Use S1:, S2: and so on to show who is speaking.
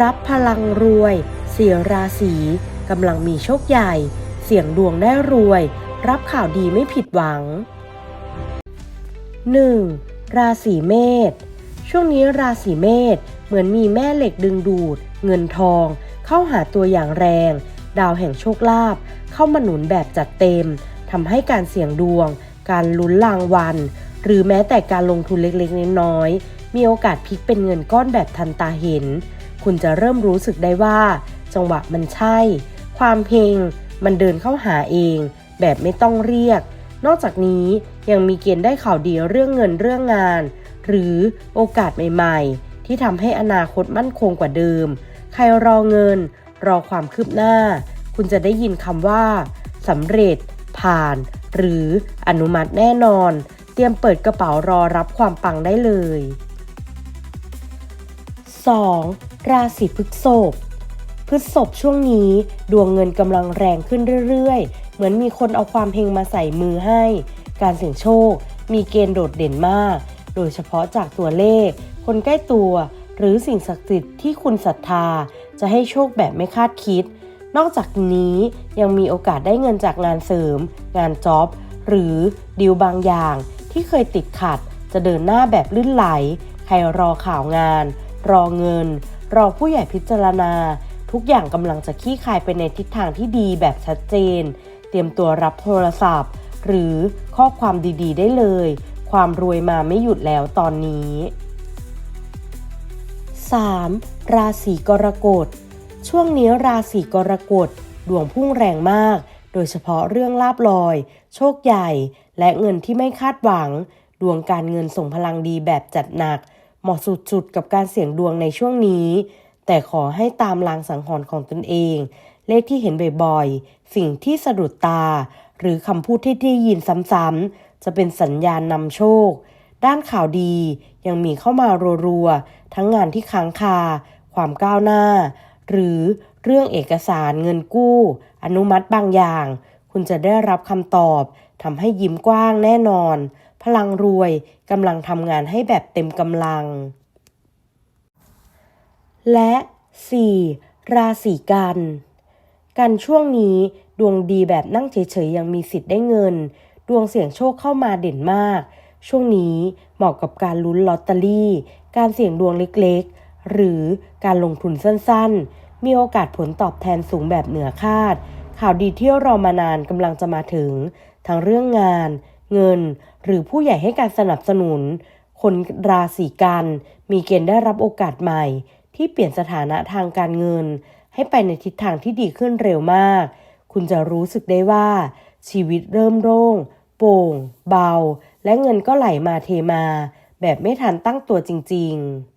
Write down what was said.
S1: รับพลังรวยเสี่ราศีกำลังมีโชคใหญ่ เสี่ยงดวงได้รวย รับข่าวดีไม่ผิดหวัง 1. ราศีเมษช่วงนี้ราศีเมษเหมือนมีแม่เหล็กดึงดูด เงินทอง เข้าหาตัวอย่างแรง ดาวแห่งโชคลาภเข้ามาหนุนแบบจัดเต็มทำให้การเสี่ยงดวง การลุ้นรางวัล หรือแม้แต่การลงทุนเล็กๆน้อยๆมีโอกาสพลิกเป็นเงินก้อนแบบทันตาเห็น คุณจะเริ่มรู้สึกได้ว่า จังหวะมันใช่ ความเพลงมันเดินเข้าหาเอง แบบไม่ต้องเรียก นอกจากนี้ยังมีเกณฑ์ได้ข่าวดีเรื่องเงินเรื่องงาน หรือโอกาสใหม่ๆ ที่ทำให้อนาคตมั่นคงกว่าเดิม ใครรอเงิน รอความคืบหน้า คุณจะได้ยินคำว่าสำเร็จ ผ่าน หรืออนุมัติแน่นอน เตรียมเปิดกระเป๋ารอรับความปังได้เลย 2. ราศีพฤษภพฤษภช่วงนี้ดวงเงินกำลังแรงขึ้นเรื่อยๆ เหมือนมีคนเอาความเฮงมาใส่มือให้ การเสี่ยงโชค มีเกณฑ์โดดเด่นมาก โดยเฉพาะจากตัวเลข คนใกล้ตัว หรือสิ่งศักดิ์สิทธิ์ที่คุณศรัทธา จะให้โชคแบบไม่คาดคิด นอกจากนี้ยังมีโอกาสได้เงินจากงานเสริม งานจ็อบ หรือดีลบางอย่าง ที่เคยติดขัด จะเดินหน้าแบบลื่นไหล ใครรอข่าวงาน รอเงิน รอผู้ใหญ่พิจารณา ทุกอย่างกำลังจะขี้คายไปในทิศทางที่ดีแบบชัดเจน เตรียมตัวรับโทรศัพท์ หรือข้อความดีๆ ได้เลย ความรวยมาไม่หยุดแล้วตอนนี้ 3. ราศีกรกฎ ช่วงนี้ราศีกรกฎดวงพุ่งแรงมาก โดยเฉพาะเรื่องลาบลอย โชคใหญ่ และเงินที่ไม่คาดหวัง ดวงการเงินส่งพลังดีแบบจัดหนัก เหมาะสุดๆกับการเสี่ยงดวงในช่วงนี้ แต่ขอให้ตามลางสังหรณ์ของตนเอง เลขที่เห็นบ่อยๆ สิ่งที่สะดุดตา หรือคำพูดที่ได้ยินซ้ำๆ จะเป็นสัญญาณนำโชค ด้านข่าวดียังมีเข้ามารัวๆ ทั้งงานที่ค้างคา ความก้าวหน้า หรือเรื่องเอกสารเงินกู้ อนุมัติบางอย่าง คุณจะได้รับคำตอบทำให้ยิ้มกว้างแน่นอน พลังรวยกำลังทำงานให้แบบเต็มกำลัง และ 4. ราศีกัน กันช่วงนี้ดวงดีแบบนั่งเฉยๆยังมีสิทธิ์ได้เงิน ดวงเสี่ยงโชคเข้ามาเด่นมาก ช่วงนี้เหมาะกับการลุ้นลอตเตอรี่ การเสี่ยงดวงเล็กๆ หรือการลงทุนสั้นๆ มีโอกาสผลตอบแทนสูงแบบเหนือคาด ข่าวดีที่รอมานานกำลังจะมาถึง ทั้งเรื่องงาน เงิน หรือผู้ใหญ่ให้การสนับสนุน คนราศีกัน มีเกณฑ์ได้รับโอกาสใหม่ ที่เปลี่ยนสถานะทางการเงิน ให้ไปในทิศทางที่ดีขึ้นเร็วมาก คุณจะรู้สึกได้ว่า ชีวิตเริ่มโล่ง โปร่ง เบา และเงินก็ไหลมาเทมา แบบไม่ทันตั้งตัวจริง ๆ